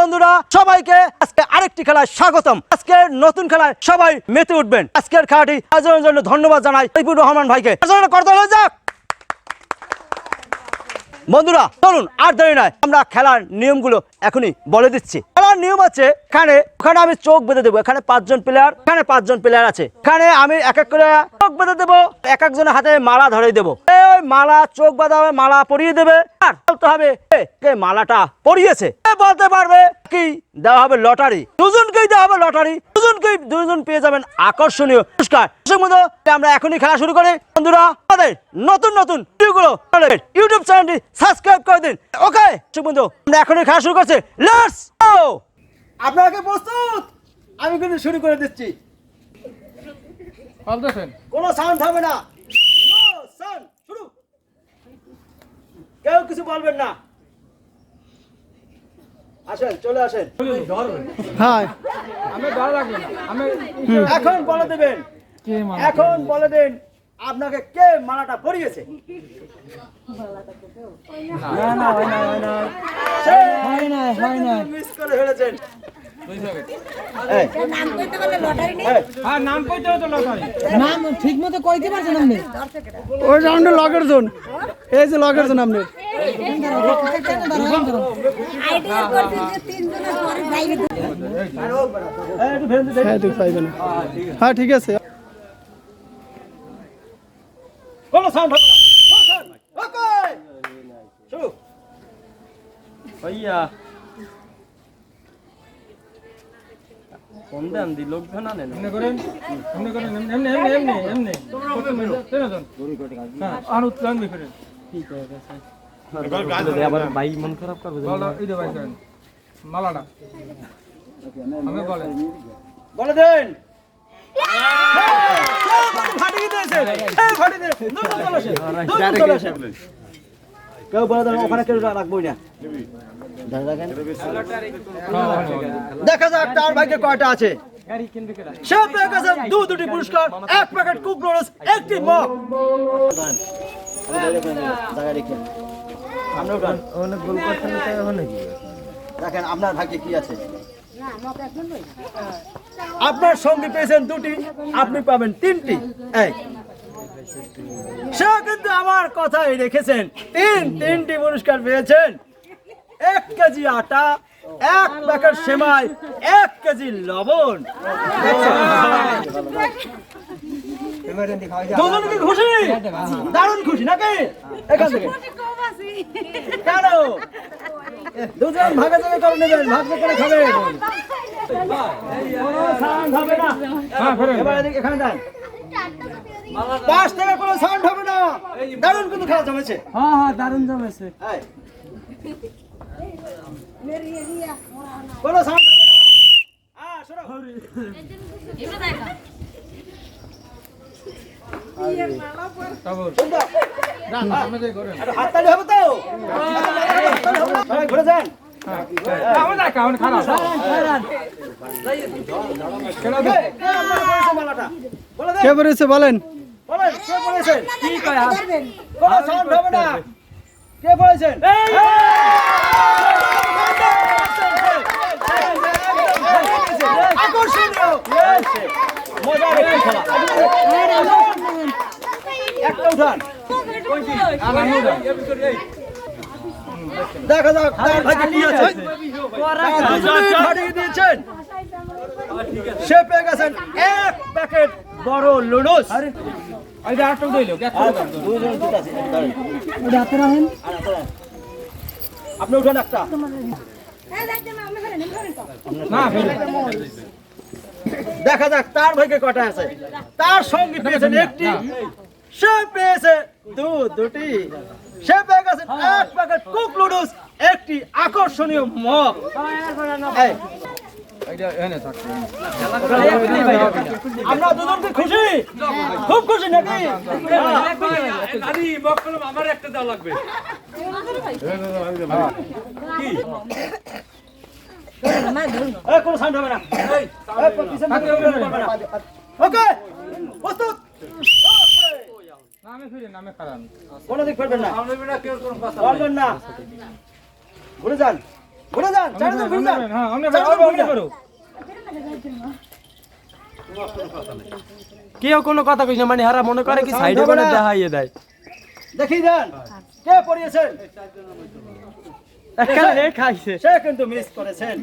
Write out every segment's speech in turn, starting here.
বন্ধুরা, সবাইকে আজকে আরেকটি খেলায় স্বাগতম। আজকের নতুন খেলায় সবাই মেতে উঠবেন। আজকের খেলাটি আয়োজনের জন্য ধন্যবাদ জানাই শরীফুর রহমান ভাইকে। করতে হয়ে যাক। বন্ধুরা, চলুন, আর দেরি নয়। আমরা খেলার নিয়মগুলো এখনই বলে দিচ্ছি। খেলার নিয়ম আছে, এখানে, ওখানে আমি চোখ বেঁধে দেবো, এখানে পাঁচজন প্লেয়ার এখানে পাঁচজন প্লেয়ার আছে। এখানে আমি এক এক করে চোখ বেঁধে দেবো, এক একজনের হাতে মালা ধরে দেবো। মালা, চোখ বাঁধা হবে, মালা পরিয়ে দেবে। আর বলতে হবে কে মালাটা পরিয়েছে? বলতে পারবে? কি দেওয়া হবে লটারি? দুজনকেই দেওয়া হবে লটারি। দুজনকেই, দুজন পেয়ে যাবেন আকর্ষণীয় পুরস্কার। আমরা এখনই খেলা শুরু করি। বন্ধুরা, আমাদের নতুন নতুন ভিডিওগুলো ইউটিউব চ্যানেলটি সাবস্ক্রাইব করে দিন। ওকে বন্ধু, আমরা এখনই খেলা শুরু করছি। লেটস গো আপনারা কি প্রস্তুত? আমি কিন্তু শুরু করে দিচ্ছি। কোনো সাউন্ড হবে না। সাউন্ড শুরু। কেউ কিছু বলবেন না। আসেন চলে আসেন। হ্যাঁ আমি ভালো লাগল আমি এখন বলে দেবেন। এখন বলে দেন। আপনাকে কে মালাটা পরিয়েছে? হয় না হয় না। মিস করে ফেলেছেন। দুই সেকেন্ড। নাম করতে পারলে লটারি নেই? এই, হ্যাঁ নাম কইতে হতো লটারি। নাম ঠিক মতো কইতে পারছেন আপনি? ওই রাউন্ডে লগের জোন। এই যে লগের জোন আপনার আইডিয়া করতে যে সাউন্ড হবে না। ওকে শুরু ভাইয়া কম দেন দি লোকজন আনেন এমনি করেন এমনি করেন এমনি এমনি এমনি এমনি এমনি প্রথম মিনিট, তিনজন হ্যাঁ আর উত্তরাং করেন আবার ভাই মন খারাপ করবে বলো এই যে ভাই করেন মালাটা আমি বলে বলে দেন কেউ বলে ওখানে কেউ রাখবোই না দেখা যাক তার ভাগ্যে কয়টা আছে? দু দুটি পুরস্কার, এক প্যাকেট কুক নুডলস একটি মগ। দেখেন, আপনার ভাগ্যে কি আছে? আপনার সঙ্গী পেয়েছেন দুটি, আপনি পাবেন তিনটি। এক সে কিন্তু আমার কথাই রেখেছেন। তিন তিনটি পুরস্কার পেয়েছেন। এক কেজি আটা, এক প্যাকেট সেমাই, এক কেজি লবণ। খুশি? দারুণ খুশি নাকি? এখান থেকে। কেন? দুজন ভাগে ভাগে করে নেবেন, ভাগ করে sound হবে না। হ্যাঁ এবার এখানে যান। পাশ থেকে কোনো সাউন্ড হবে না। দারুণ কিন্তু খেলা জমেছে। হ্যাঁ হ্যাঁ দারুণ জমেছে। কোনো সাউন্ড হবে না। আমি যে করেন একটু হাততালি হবে তো? সবাই ঘুরে যান। না কাউন খারাপ। কে পড়েছে মালাটা বলে দেন কে পড়েছে বলেন বলেন কে পড়েছেন মজার একটি খেলা একটা উঠান দেখা যাক কি আছে। তারা দিয়েছেন সে পেয়ে গেছেন এক প্যাকেট বড় লুডুস। আটক দুটো আছে রাখেন। আপনি উঠান একটা। দেখা যাক তার ভাগ্যে কটা আছে। তার সঙ্গে পেয়েছেন একটি। সে পেয়েছে দু দুটি। সে পেয়ে গেছে এক প্যাকেট কুক লুডুস। একটি আকর্ষণীয় মগ। আমরা দুজন কি খুশি? খুব খুশি নাকি? করবে না। ওকে প্রস্তুত? নামে ফিরে নামে কারণ কোনো দিক ফেলবেন না। না। ঘুরে যান ঘুরে যান চারিদিকে ঘুরে যান। হ্যাঁ আপনি আপনি করো কেউ কোনো কথা কইছে মানে হারা মনে করে কি সাইডে করে দেখাইয়ে দেয়। দেখি যান কে পড়িয়েছেন? এখানে রে খাইছে সে কিন্তু মিস করেছেন।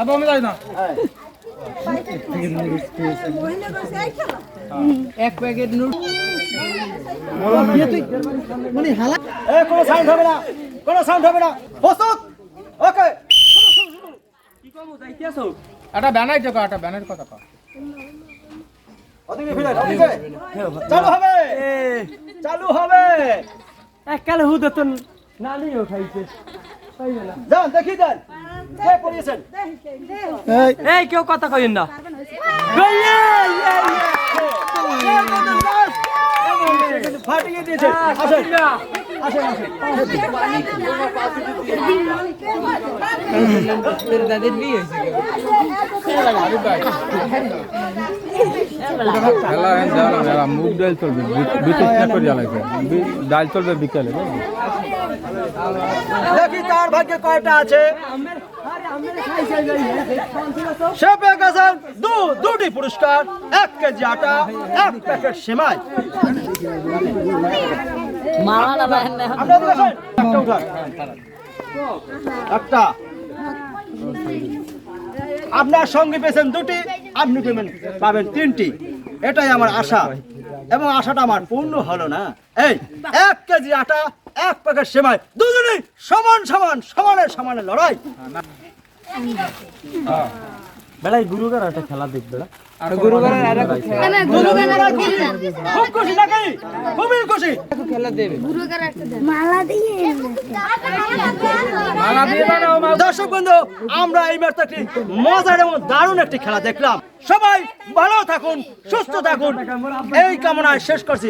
আবার আমি যাই না। এক প্যাকেট নুট মানে হালা এ কোনো সাউন্ড হবে না। কোনো সাউন্ড হবে না প্রস্তুত ওকে একটা ব্যানার দেখো একটা ব্যানার কথা কও ওদিকে ফিরে ওদিকে চালু হবে চালু হবে একালে হুদ তো নানিও খাইছে যান দেখি যান কে পড়িয়েছেন এই এই কেউ কথা কইেন না ফাটিয়ে দিয়েছে ডাল চলবে বিশেষ জ্বালাইছে ডাল চলবে বিকেলে দেখি তার ভাগ্যে কয়টা আছে দুটি পুরস্কার, এক কেজি আটা, এক প্যাকেট সেমাই? একটা আপনার সঙ্গে পেয়েছেন দুটি, আপনি পেমেন্ট পাবেন তিনটি। এটাই আমার আশা। এবং আশাটা আমার পূর্ণ হলো না। এই, এক কেজি আটা, এক প্যাকেট সেমাই। দুজনেই সমান সমান সমানের সমানে লড়াই। বেড়াই গুরুগার একটা খেলা দেখ বেড়া খুব খুশি নাকি? খুবই খুশি। মালা দিয়ে। দর্শক বন্ধু আমরা এই একটি মজার এবং দারুণ একটি খেলা দেখলাম। সবাই ভালো থাকুন সুস্থ থাকুন। এই কামনায় শেষ করছি।